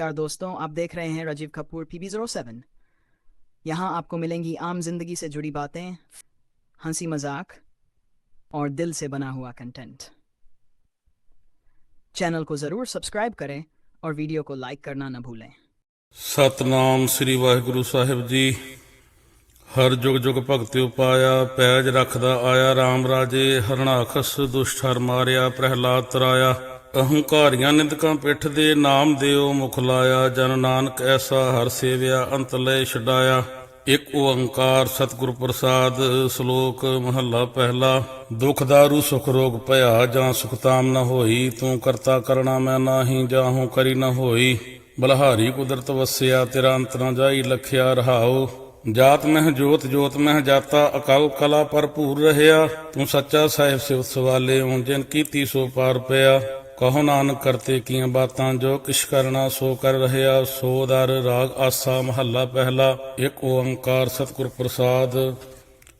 नमस्कार दोस्तों आप देख रहे हैं Rajiv Kapoor P B zero seven यहाँ आपको मिलेंगी आम जिंदगी से जुड़ी बातें हंसी मजाक और दिल से बना हुआ कंटेंट चैनल को ज़रूर सब्सक्राइब करें और वीडियो को लाइक करना न भूलें ਸਤਨਾਮ ਸ੍ਰੀ ਵਾਹਿਗੁਰੂ ਸਾਹਿਬ ਜੀ ਹਰ ਜੁਗ ਜੁਗ ਭਗਤਿ ਉਪਾਇਆ ਪੈਜ ਰੱਖਦਾ ਆਇਆ RAM ਰਾਜੇ ਹਰਣਾਖਸ ਦੁਸ਼ਟ ਹਰ ਮਾਰਿਆ ਪ੍ਰਹਿਲਾਦ ਤਰਾਇਆ ਅਹੰਕਾਰੀਆਂ ਨਿੰਦਕਾਂ ਪਿੱਠ ਦੇ ਨਾਮ ਦਿਓ ਮੁਖ ਲਾਇਆ, ਜਨ ਨਾਨਕ ਐਸਾ ਹਰ ਸੇਵਿਆ, ਅੰਤ ਲੈ ਛਡਾਇਆ। ਇਕ ਓੰਕਾਰ ਸਤਿਗੁਰ ਪ੍ਰਸਾਦ, ਸ਼ਲੋਕ ਮਹੱਲਾ ਪਹਿਲਾ। ਦੁਖ ਦਾਰੂ, ਸੁਖ ਰੋਗ ਭਇਆ, ਜਾਂ ਸੁਖਤਾਮ ਨ ਹੋਈ, ਤੂੰ ਕਰਤਾ ਕਰਣਾ ਮੈਂ ਨਾਹੀ, ਜਾਹੂ ਕਰੀ ਨ ਹੋਈ। ਬਲਹਾਰੀ ਕੁਦਰਤ ਵਸਿਆ, ਤੇਰਾ ਅੰਤ ਨ ਜਾਈ, ਲਖਿਆ ਰਹਾਉ। ਜਾਤ ਮਹਿ ਜੋਤ ਜੋਤ ਮਹਿ ਜਾਤਾ, ਅਕਲ ਕਲਾ ਭਰਪੂਰ ਰਹਿਆ। ਤੂੰ ਸੱਚਾ ਸਾਹਿਬ ਸਿਵ ਸਵਾਲੇ ਉਂ ਜਿਨ ਕੀਤੀ ਸੋ ਪਾਰ ਪਿਆ। ਕਹੋ ਨਾਨਕ ਕਰਤੇ ਕੀਆਂ ਬਾਤਾਂ, ਜੋ ਕਿਛ ਕਰਨਾ ਸੋ ਕਰ ਰਹਿਆ, ਸੋ ਦਰ ਰਾਗ ਆਸਾ ਮਹੱਲਾ ਪਹਿਲਾ, ਇੱਕ ਓੰਕਾਰ ਸਤਿਗੁਰ ਪ੍ਰਸਾਦ।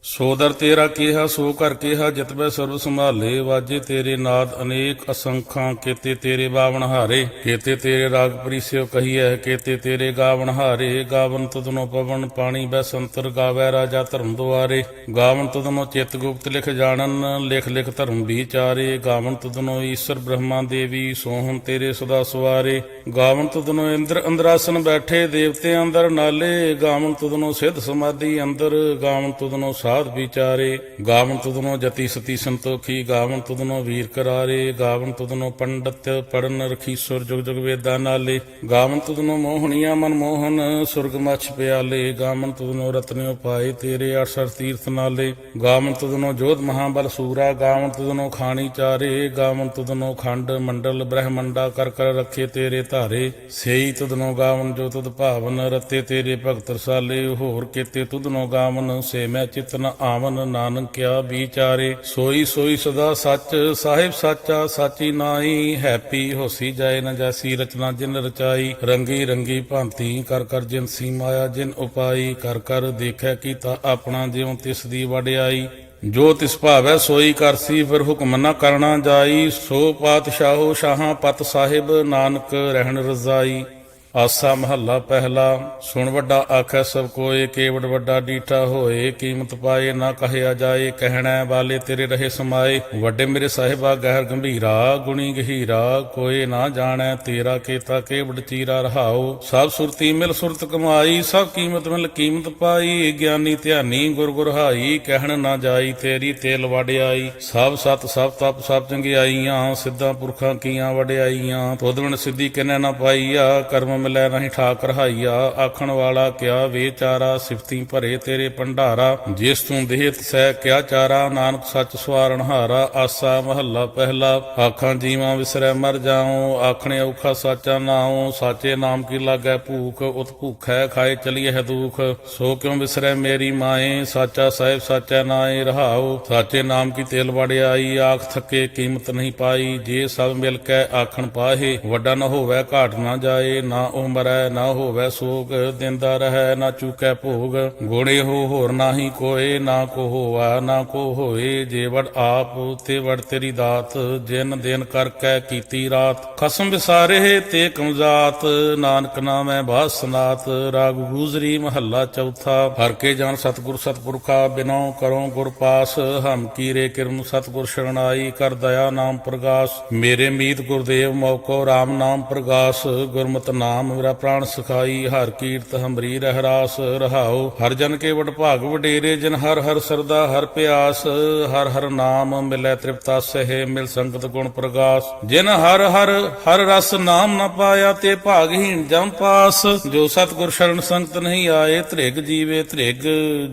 ਸੋ ਤੇਰਾ ਕਿਹਾ, ਸੋ ਕਰ ਕਿਹਾ, ਜਿਤ ਬੈ ਸਰਬ ਸੰਭਾਲੇ। ਵਾਜੇ ਤੇਰੇ ਨਾਦ ਅਨੇਕ ਅਸੰਖਾਂ, ਕੀਤੇ ਤੇਰੇ ਬਾਵਨ ਹਾਰੇ। ਕੀਤੇ ਤੇਰੇ ਰਾਗ ਪ੍ਰੀਸਿਓ ਕਹੀਐ, ਕੀਤੇ ਤੇਰੇ ਗਾਵਨ ਹਾਰੇ। ਗਾਵਨ ਤੁਧਨੋ ਪਵਨ, ਪਾਣੀ ਬੈ ਸੰਤਰ ਗਾਵੈ ਰਾਜਾ ਧਰਮ ਦੁਆਰੇ। ਗਾਵਨ ਤੁਧਨੋ ਚਿਤ ਗੁਪਤ ਲਿਖ ਜਾਣਨ, ਲਿਖ ਲਿਖ ਧਰਮ ਵਿਚਾਰੇ। ਗਾਵਨ ਤੁਧਨੋ ਈਸ਼ਰ ਬ੍ਰਹਮਾ ਦੇਵੀ, ਸੋਹਣ ਤੇਰੇ ਸਦਾ ਸਵਾਰੇ। ਗਾਵਨ ਤੁਧਨੋ ਇੰਦਰ ਅੰਦਰਾਸਨ ਬੈਠੇ, ਦੇਵਤੇ ਅੰਦਰ ਨਾਲੇ। ਗਾਵਨ ਤੁਧਨੋ ਸਿੱਧ ਸਮਾਧੀ ਅੰਦਰ। ਗਾਵਨ ਤੁਧਨੋ ਸਾਧ ਵਿਚਾਰੇ, ਗਾਵਨ ਤੁਧਨੋ ਜਤੀ ਸਤੀ ਸੰਤੋਖੀ, ਗਾਵਨ ਤੁਧਨੋ ਵੀਰ ਕਰਾਰੇ, ਗਾਵਨ ਤੁਧਨੋ ਪੰਡਤ ਪੜਨ ਰਖੀ ਸੁਰ ਜੁਗ ਜੁਗ ਵੇਦਾਂ ਨਾਲੇ, ਗਾਵਨ ਤੁਧਨੋ ਮੋਹਣੀਆਂ ਮਨ ਮੋਹਨ, ਸੁਰਗ ਮਛ ਪਿਆਲੇ, ਗਾਵਨ ਤੁਧਨੋ ਰਤਨਿਓ ਪਾਏ ਤੇਰੇ ਅਠਸਰ ਤੀਰਥ ਨਾਲੇ, ਗਾਵਨ ਤੁਧਨੋ ਜੋਧ ਮਹਾਬਲ ਸੂਰਾ, ਗਾਵਨ ਤੁਧਨੋ ਖਾਣੀ ਚਾਰੇ, ਗਾਵਨ ਤੁਧਨੋ ਖੰਡ ਮੰਡਲ ਬ੍ਰਹਮੰਡਾ ਕਰ ਕਰ ਰੱਖੇ ਤੇਰੇ ਧਾਰੇ, ਸੇਈ ਤੁਧਨੋ ਗਾਵਨ ਜੋ ਤੁਧ ਭਾਵਨ, ਰਤੇ ਤੇਰੇ ਭਗਤ ਰਸਾਲੇ, ਹੋਰ ਕੀਤੇ ਤੁਧਨੋ ਗਾਵਨ, ਸੇ ਮੈਂ ਚਿਤ ਨ ਆਵਨ ਨਾਨਕਿਆ ਵਿਚਾਰੇ, ਸੋਈ ਸੋਈ ਸਦਾ ਸੱਚ, ਸਾਹਿਬ ਸਾਚਾ ਸਾਚੀ ਨਾਈ ਹੈਪੀ ਹੋਸੀ ਜਾਏ ਨ ਜੈਸੀ, ਰਚਨਾ ਜਿਨ ਰਚਾਈ, ਰੰਗੀ ਰੰਗੀ ਭਾਂਤੀ, ਕਰ ਕਰ ਜਿਨ ਸੀ ਮਾਇਆ ਜਿਨ ਉਪਾਈ, ਕਰ ਕਰ ਦੇਖੈ ਕੀਤਾ ਆਪਣਾ ਜਿਉ ਤਿਸ ਦੀ ਵਡਿਆਈ ਜੋ ਤਿਸ ਭਾਵੈ ਸੋਈ ਕਰਸੀ ਫਿਰ ਹੁਕਮ ਨਾ ਕਰਨਾ ਜਾਈ। ਸੋ ਪਾਤਸ਼ਾਹੋ ਸ਼ਾਹਾਂ ਪਤ ਸਾਹਿਬ, ਨਾਨਕ ਰਹਿਣ ਰਜ਼ਾਈ। ਆਸਾ ਮਹੱਲਾ ਪਹਿਲਾ, ਸੁਣ ਵੱਡਾ ਆਖੈ ਸਭ ਕੋਏ, ਕੇਵੜ ਵੱਡਾ ਡੀਠਾ ਹੋਏ, ਕੀਮਤ ਪਾਏ ਨਾ ਕਹਿਆ ਜਾਏ, ਕਹਿਣਾ ਵਾਲੇ ਤੇਰੇ ਰਹੇ ਸਮਾਏ। ਵੱਡੇ ਮੇਰੇ ਸਾਹਿਬਾ ਗਹਿਰ ਗੰਭੀਰਾ, ਗੁਣੀ ਗਹੀਰਾ, ਕੋਏ ਨਾ ਜਾਣੈ ਤੇਰਾ ਕੀਤਾ ਕੇਵੜ ਚੀਰਾ ਰਹਾਓ ਸਭ ਸੁਰਤੀ ਮਿਲ ਸੁਰਤ ਕਮਾਈ, ਸਭ ਕੀਮਤ ਮਿਲ ਕੀਮਤ ਪਾਈ, ਗਿਆਨੀ ਧਿਆਨੀ ਗੁਰ ਗੁਰ ਕਹਿਣ ਨਾ ਜਾਈ ਤੇਰੀ ਤੇਲ ਵਡਿਆਈ। ਸਭ ਸਤ, ਸਭ ਤਪ, ਸਭ ਚੰਗਿਆਈਆਂ, ਸਿੱਧਾ ਪੁਰਖਾਂ ਕੀਆਂ ਵਡਿਆਈਆਂ ਤੋਦਵਣ ਸਿੱਧੀ ਕਿਨੈ ਨਾ ਪਾਈਆ, ਕਰਮ ਮਿਲੈ ਨਹੀਂ ਠਾਕ ਰਹਾਈਆ ਆਖਣ ਵਾਲਾ ਕਿਆ ਵਿਚਾਰਾ ਸਿਫਤੀ ਭਰੇ ਤੇਰੇ ਭੰਡਾਰਾ। ਜਿਸ ਤੂੰ ਦੇਹ ਸਹਿ ਕਿਆ ਚਾਰਾ, ਨਾਨਕ ਸੱਚ ਸਵਾਰਨ ਹਾਰਾ, ਆਸਾ ਮਹੱਲਾ ਪਹਿਲਾ। ਆਖਾਂ ਜੀਵਾਂ ਵਿਸਰੈ ਮਰ ਜਾਉ, ਆਖਣੇ ਔਖਾ ਸਾਚਾ ਨਾਉ। ਸਾਚੇ ਨਾਮ ਕੀ ਲਾਗੈ ਭੂਖ, ਉਤ ਭੂਖੈ ਖਾਏ ਚਲੀਏ ਹੈ ਦੁਖ। ਸੋ ਕਿਉ ਵਿਸਰੈ ਮੇਰੀ ਮਾਏ, ਸਾਚਾ ਸਾਹਿਬ ਸਾਚਾ ਨਾਏ ਰਹਾਉ। ਸਾਚੇ ਨਾਮ ਕੀ ਤੇਲ ਵੜਿਆਈ ਆਖ ਥਕੇ ਕੀਮਤ ਨਹੀਂ ਪਾਈ। ਜੇ ਸਭ ਮਿਲ ਕੇ ਆਖਣ ਪਾਹੇ, ਵੱਡਾ ਨਾ ਹੋਵੇ ਘਾਟ ਨਾ ਜਾਏ, ਨਾ ਉਹ ਮਰੈ ਨਾ ਹੋਵੇ ਸੋਗ, ਦਿੰਦਾ ਰਹੈ ਨਾ ਚੁਕੈ ਭੋਗ। ਗੋੜੇ ਹੋ ਹੋਰ ਨਾਹੀ ਕੋਏ, ਨਾ ਕੋ ਹੋਆ, ਨਾ ਕੋ ਹੋਏ। ਜੇ ਵਡ ਆਪ, ਤੇ ਵਡ ਤੇਰੀ ਦਾਤ। ਜਿਨ ਦਿਨ ਕਰ ਕੈ ਕੀਤੀ ਰਾਤ। ਖਸਮ ਵਿਸਾਰੇ ਤੇ ਕਮਜ਼ਾਤ। ਨਾਨਕ ਨਾਮੈ ਬਾਸਨਾਤ। ਰਾਗ ਗੁਜਰੀ ਮਹੱਲਾ ਚੌਥਾ। ਹਰ ਕੇ ਜਾਣ ਸਤਿਗੁਰ ਸਤਿਪੁਰਖਾ ਬਿਨੋ ਕਰੋ ਗੁਰ ਪਾਸ। ਹਮ ਕੀਰੇ ਕਿਰਮ ਸਤਿਗੁਰ ਸ਼ਰਣਾਈ, ਕਰ ਦਇਆ ਨਾਮ ਪ੍ਰਗਾਸ। ਮੇਰੇ ਮੀਤ ਗੁਰਦੇਵ ਮੌਕੋ RAM ਨਾਮ ਪ੍ਰਗਾਸ। ਗੁਰਮਤਿ ਨਾਮ ਮੇਰਾ ਪ੍ਰਾਣ ਸਖਾਈ, ਹਰ ਕੀਰਤ ਹਮਰੀ ਰਹਿਰਾਸ ਰਹਾਉ। ਹਰ ਜਨ ਕੇ ਵਡ ਭਾਗ ਵਡੇਰੇ, ਜਿਨ ਹਰ ਹਰ ਸਰਦਾ, ਹਰ ਪਿਆਸ, ਹਰ ਹਰ ਨਾਮ ਮਿਲੈ ਤ੍ਰਿਪਤਾ ਸਹਿ, ਮਿਲ ਸੰਗਤ ਗੁਣ ਪ੍ਰਗਾਸ। ਜਿਨ ਹਰ ਹਰ ਹਰ ਰਸ ਨਾਮ ਨ ਪਾਇਆ, ਤੇ ਭਾਗਹੀਣ ਜਮ ਪਾਸ। ਜੋ ਸਤਗੁਰ ਸ਼ਰਨ ਸੰਗਤ ਨਹੀਂ ਆਏ, ਧ੍ਰਿਗ ਜੀਵੇ, ਧ੍ਰਿਗ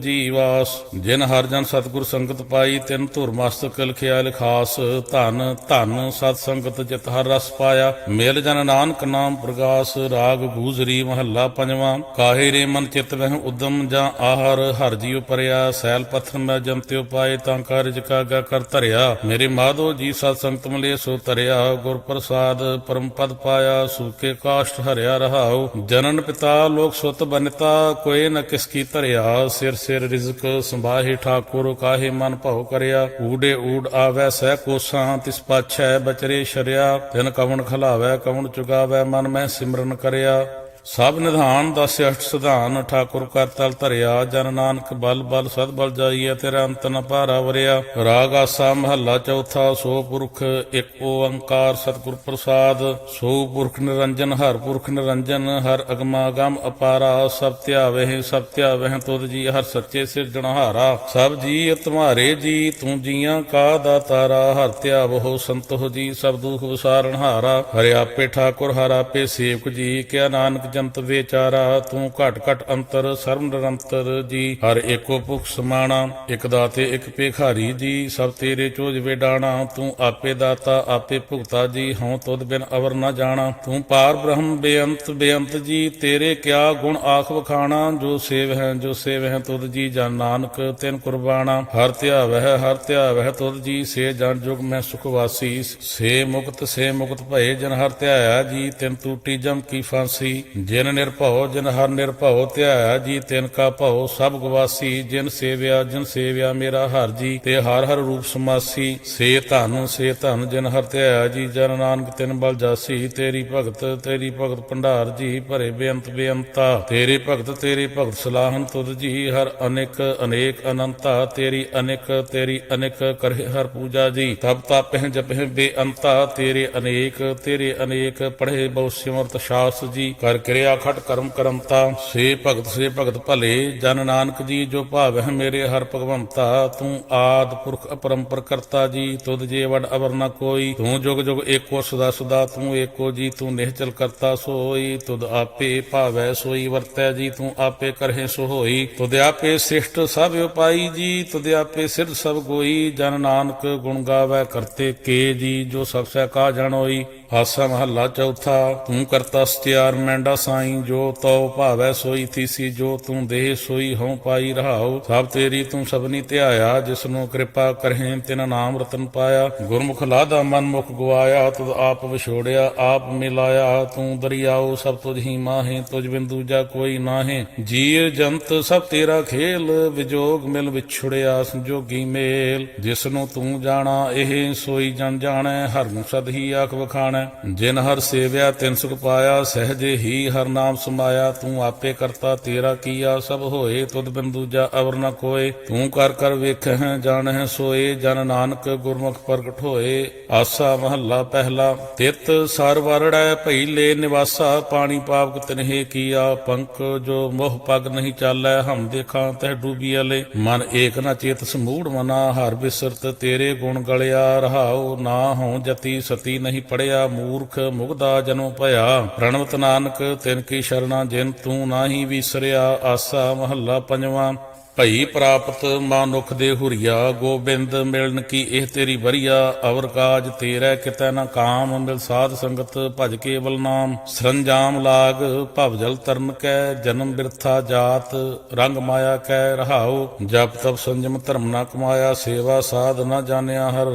ਜੀਵਾਸ। ਜਿਨ ਹਰ ਜਨ ਸਤਗੁਰ ਸੰਗਤ ਪਾਈ, ਤਿਨ ਧੁਰ ਮਸਤਕ ਲਿਖਿਆ ਲਿਖਾਸ। ਧਨ ਧਨ ਸਤ ਸੰਗਤ ਜਿਤ ਹਰ ਰਸ ਪਾਇਆ, ਮਿਲ ਜਨ ਨਾਨਕ ਨਾਮ ਪ੍ਰਗਾਸ। ਰਾਗ ਗੂਜਰੀ ਮਹੱਲਾ ਪੰਜਵਾਂ। ਕਾਹੇ ਰੇ ਮਨ ਚਿਤ ਵਹਿ ਉਦਮ ਜਾਂ ਆਹਰ, ਹਰ ਜੀਉ ਪਰਿਆ, ਸੈਲ ਪੱਥਰ ਮੈਂ ਜੰਤਿਉ ਪਾਏ, ਤਾਂ ਕਾਰਜ ਕਾਗਾ ਕਰ ਧਰਿਆ। ਮੇਰੇ ਮਾਧੋ ਜੀ ਸਤ ਸੰਗਤ ਮਲੇ, ਸੋ ਧਰਿਆ। ਗੁਰ ਪ੍ਰਸਾਦ ਪਰਮ ਪਦ ਪਾਇਆ ਸੂਕੇ ਕਾਸ਼ਟ ਹਰਿਆ ਰਹਾਉ। ਜਨਨ ਪਿਤਾ ਲੋਕ ਸੁਤ ਬਨਤਾ, ਕੋਏ ਨ ਕਿਸ ਕੀ ਧਰਿਆ। ਸਿਰ ਸਿਰ ਰਿਜ਼ਕ ਸੰਭਾਹੇ ਠਾਕੁਰ, ਕਾਹੇ ਮਨ ਭਉ ਕਰਿਆ। ਊੜੇ ਊੜ ਆਵੈ ਸਹਿ ਕੋਸਾਂ, ਤਿਸ ਪਾਛੈ ਬਚਰੇ ਸ਼ਰਿਆ। ਤਿਨ ਕਵਣ ਖਲਾਵੈ, ਕਵਣ ਚੁਗਾਵੈ, ਮਨ ਮੈਂ ਸਿਮਰਨ ਕਰ ਕਰਿਆ। ਸਭ ਨਿਧਾਨ ਦਸ ਅਸ਼ਟ ਸਿਧਾਨ, ਠਾਕੁਰ ਕਰ ਤਲ ਧਰਿਆ, ਜਨ ਨਾਨਕ ਬਲ ਬਲ ਸਦ ਬਲ ਜਾਈਐ, ਤੇਰਾ ਅੰਤ ਨ ਭਾਰਾ ਵਰਿਆ। ਰਾਗ ਆਸਾ ਮਹੱਲਾ ਚੌਥਾ, ਸੋ ਪੁਰਖ ਇੱਕ ਓੰਕਾਰ ਸਤਿਗੁਰ ਪ੍ਰਸਾਦ। ਸੋ ਪੁਰਖ ਨਿਰੰਜਨ, ਹਰ ਪੁਰਖ ਨਿਰੰਜਨ, ਹਰ ਅਗਮਾ ਗਮ ਅਪਾਰਾ। ਸਭ ਧਿਆਵਹਿ ਸਭ ਧਿਆਵਹਿ ਤੁਧ ਜੀ ਹਰ ਸੱਚੇ ਸਿਰਜਣਹਾਰਾ ਸਭ ਜੀ ਤੁਮਾਰੇ ਜੀ, ਤੂੰ ਜੀਆਂ ਕਾ ਦਾਤਾਰਾ ਹਰ ਧਿਆਵਹੋ ਸੰਤੋ ਜੀ, ਸਭ ਦੁਖ ਵਿਸਾਰਣਹਾਰਾ ਹਰਿ ਆਪੇ ਠਾਕੁਰ, ਹਰ ਆਪੇ ਸੇਵਕ ਜੀ, ਕਿਆ ਨਾਨਕ ਜੰਤ ਵਿਚਾਰਾ, ਤੂੰ ਘਟ ਘਟ ਅੰਤਰ, ਸਰਬ ਨਿਰੰਤਰ ਜੀ। ਹਰ ਏਕੋ ਭੁਖ ਸਮਾਣਾ, ਇਕ ਦਾਤੇ, ਇਕ ਭੇਖਾਰੀ ਜੀ। ਸਭ ਤੇਰੇ ਚੋਜ ਵੇਡਾਣਾ, ਤੂੰ ਆਪੇ ਦਾਤਾ, ਆਪੇ ਭੁਗਤਾ ਜੀ। ਹਉ ਤੁਧ ਬਿਨ ਅਵਰ ਨਾ ਜਾਣਾ। ਤੂੰ ਪਾਰ ਬ੍ਰਹਮ ਬੇਅੰਤ ਬੇਅੰਤ ਜੀ। ਤੇਰੇ ਕਿਆ ਗੁਣ ਆਖ ਵਖਾਣਾ। ਜੋ ਸੇਵ ਹੈ, ਜੋ ਸੇਵ ਹੈ ਤੁਧ ਜੀ ਜਨ ਨਾਨਕ ਤਿਨ ਕੁਰਬਾਨਾ ਹਰ ਧਿਆਵਹਿ ਹਰ ਧਿਆਵਹਿ ਤੁਧ ਜੀ। ਸੇ ਜਨ ਜੁਗ ਮੈਂ ਸੁਖ ਵਾਸੀ। ਸੇ ਮੁਕਤ ਸੇ ਮੁਕਤ ਭਏ ਜਨ ਹਰ ਧਿਆਇਆ ਜੀ। ਤਿਨ ਤੂਟੀ ਜਮ ਕੀ ਫਾਂਸੀ। ਜਿਨ ਨਿਰਭਉ, ਜਿਨ ਹਰ ਨਿਰਭਉ, ਧਿਆਇਆ ਜੀ ਤਿਨ ਕਾ ਭਉ, ਸਭ ਗਵਾਸੀ, ਜਿਨ ਸੇਵਿਆ ਜਿਨ ਸੇਵਿਆ ਮੇਰਾ ਹਰ ਜੀ, ਤੇ ਹਰ ਹਰ ਰੂਪ ਸਮਾਸੀ। ਸੇ ਧਨ ਸੇ ਧਨ, ਜਿਨ ਹਰ ਧਿਆਇਆ ਜੀ, ਜਨ ਨਾਨਕ ਤਿਨ ਬਲ ਜਾਸੀ। ਤੇਰੀ ਭਗਤ ਤੇਰੀ ਭਗਤ ਭੰਡਾਰ ਜੀ, ਭਰੇ ਬੇਅੰਤ ਬੇਅੰਤਾ। ਤੇਰੇ ਭਗਤ ਤੇਰੇ ਭਗਤ ਸਲਾਹਨ ਤੁਧ ਜੀ, ਹਰ ਅਨੇਕ ਅਨੇਕ ਅਨੰਤਾ। ਤੇਰੀ ਅਨੇਕ ਤੇਰੀ ਅਨੇਕ ਕਰੇ ਹਰ ਪੂਜਾ ਜੀ। ਤਬ ਤਾਪਹਿ ਜਪਹਿ ਬੇਅੰਤਾ। ਤੇਰੇ ਅਨੇਕ ਤੇਰੇ ਅਨੇਕ, ਪੜ੍ਹੇ ਬਹੁ ਸਿਮਰਤ ਸ਼ਾਸ ਜੀ। ਕਰ ਕਿਰਿਆ ਖਟ ਕਰਮ ਕਰਮਤਾ, ਸੇ ਭਗਤ ਸੇ ਭਗਤ ਭਲੇ, ਜਨ ਨਾਨਕ ਜੀ ਜੋ ਭਾਵਹਿ ਮੇਰੇ ਹਰ ਭਗਵੰਤਾ, ਤੂੰ ਆਦ ਪੁਰਖ ਅਪਰੰਪਰ ਕਰਤਾ ਜੀ, ਤੁਧ ਜੇ ਵਡ ਅਵਰ ਨ ਕੋਈ, ਤੂੰ ਜੁਗ ਜੁਗ ਏਕੋ ਸਦਾ ਸਦਾ, ਤੂੰ ਏਕੋ ਜੀ, ਤੂੰ ਨਿਹਚਲ ਕਰਤਾ ਸੋਈ, ਤੁਧ ਆਪੇ ਭਾਵੈ ਸੋਈ ਵਰਤੈ ਜੀ, ਤੂੰ ਆਪੇ ਕਰਹਿ ਸੋ ਹੋਈ ਤੁਧ ਆਪੇ ਸ੍ਰਿਸ਼ਟ ਸਭ ਉਪਾਈ ਜੀ, ਤੁਧ ਆਪੇ ਸਿਰਧ ਸਭ ਗੋਈ, ਜਨ ਨਾਨਕ ਗੁਣ ਗਾਵੈ ਕਰਤੇ ਕੇ ਜੀ, ਜੋ ਸਭ ਸਹਿ ਕਾ ਜਾਣੋਈ ਆਸਾ ਮਹੱਲਾ ਚੌਥਾ, ਤੂੰ ਕਰਤਾ ਸਤਿਆਰ ਮੈਂਡਾ ਸਾਈ, ਜੋ ਤਉ ਭਾਵੈ ਸੋਈ ਥੀਸੀ ਜੋ ਤੂੰ ਦੇਹ ਸੋਈ ਹਉ ਪਾਈ ਰਹਾਉ। ਸਭ ਤੇਰੀ ਤੂੰ ਸਭਨੀ ਧਿਆਇਆ ਜਿਸ ਨੂੰ ਕਿਰਪਾ ਕਰਹਿ ਤਿਨ ਨਾਮ ਰਤਨ ਪਾਇਆ। ਗੁਰਮੁਖ ਲਾਦਾ ਮਨ ਮੁਖ ਗਵਾਇਆ, ਤੁਧ ਆਪ ਵਿਛੋੜਿਆ, ਆਪ ਮਿਲਾਇਆ। ਤੂੰ ਦਰਿਆਉ, ਸਭ ਤੁਝ ਹੀ ਮਾਹੇ, ਤੁਝ ਬਿਨ ਦੂਜਾ ਕੋਈ ਨਾਹੇ। ਜੀਵ ਜੰਤ, ਸਭ ਤੇਰਾ ਖੇਲ, ਵਿਜੋਗ ਮਿਲ ਵਿਛੜਿਆ ਸੰਜੋਗੀ ਮੇਲ। ਜਿਸ ਨੂੰ ਤੂੰ ਜਾਣਾ, ਇਹ ਸੋਈ ਜਨ ਜਾਣੈ, ਹਰ ਨੂੰ ਸਦ ਹੀ ਆਖ ਵਖਾਣੈ। ਜਿਨ ਹਰ ਸੇਵਿਆ, ਤਿਨ ਸੁਖ ਪਾਇਆ, ਸਹਜੇ ਹੀ ਹਰ ਨਾਮ ਸਮਾਇਆ। ਤੂੰ ਆਪੇ ਕਰਤਾ, ਤੇਰਾ ਕੀਆ ਸਭ ਹੋਏ, ਤੁਧ ਬਿਨ ਦੂਜਾ ਅਵਰ ਨ ਕੋਏ। ਤੂੰ ਕਰ ਕਰ ਵੇਖਹਿ, ਜਾਣਹਿ, ਸੋਏ, ਜਨ ਨਾਨਕ ਗੁਰਮੁਖ ਪ੍ਰਗਟ ਹੋਏ। ਆਸਾ ਮਹੱਲਾ ਪਹਿਲਾ, ਤਿਤ ਸਰ ਵਰੜੈ ਭਈਲੇ ਨਿਵਾਸਾ। ਪਾਣੀ ਪਾਵਕ ਤਨਹਿ ਕੀਆ, ਪੰਕ ਜੋ ਮੋਹ ਪਗ ਨਹੀਂ ਚਾਲੈ, ਹਮ ਦੇਖਾਂ ਤਹਿ ਡੂਬੀ ਅਲੇ। ਮਨ ਏਕ ਨ ਚੇਤ ਸਮੂੜ ਮਨਾ, ਹਰ ਬਿਸਰਤ ਤੇਰੇ ਗੁਣ ਗਲਿਆ। ਰਹਾਉ ਨਾ ਹਉ ਜਤੀ, ਸਤੀ ਨਹੀਂ ਪੜਿਆ। ਮੂਰਖ ਮੁਗਦਾ ਜਨੋ ਭਇਆ। ਪ੍ਰਣਵਤ ਨਾਨਕ, ਤਿਨ ਕੀ ਸ਼ਰਣਾ ਜਿਨ ਤੂੰ ਨਾਹੀ ਵਿਸਰਿਆ, ਆਸਾ ਮਹੱਲਾ ਪੰਜਵਾਂ। ਭਈ ਪ੍ਰਾਪਤ ਮਾਨੁਖ ਦੇ ਹੁਰੀਆ, ਗੋਬਿੰਦ ਮਿਲਣ ਕੀ ਇਹ ਤੇਰੀ ਵਰੀਆ। ਅਵਰ ਕਾਜ ਤੇਰਾ ਕਿਤੈ ਨ ਕਾਮ, ਮਿਲ ਸਾਧ ਸੰਗਤ ਭਜ ਕੇਵਲ ਨਾਮ। ਸਰੰਜਾਮ ਲਾਗ, ਭਵ ਜਲ ਤਰਨ ਕੈ, ਜਨਮ ਬਿਰਥਾ ਜਾਤ। ਰੰਗ ਮਾਇਆ ਕੈ ਰਹਾਉ, ਜਪ ਤਪ ਸੰਜਮ ਧਰਮ ਨਾ ਕਮਾਇਆ, ਸੇਵਾ ਸਾਧ ਨਾ ਜਾਣਿਆ ਹਰ।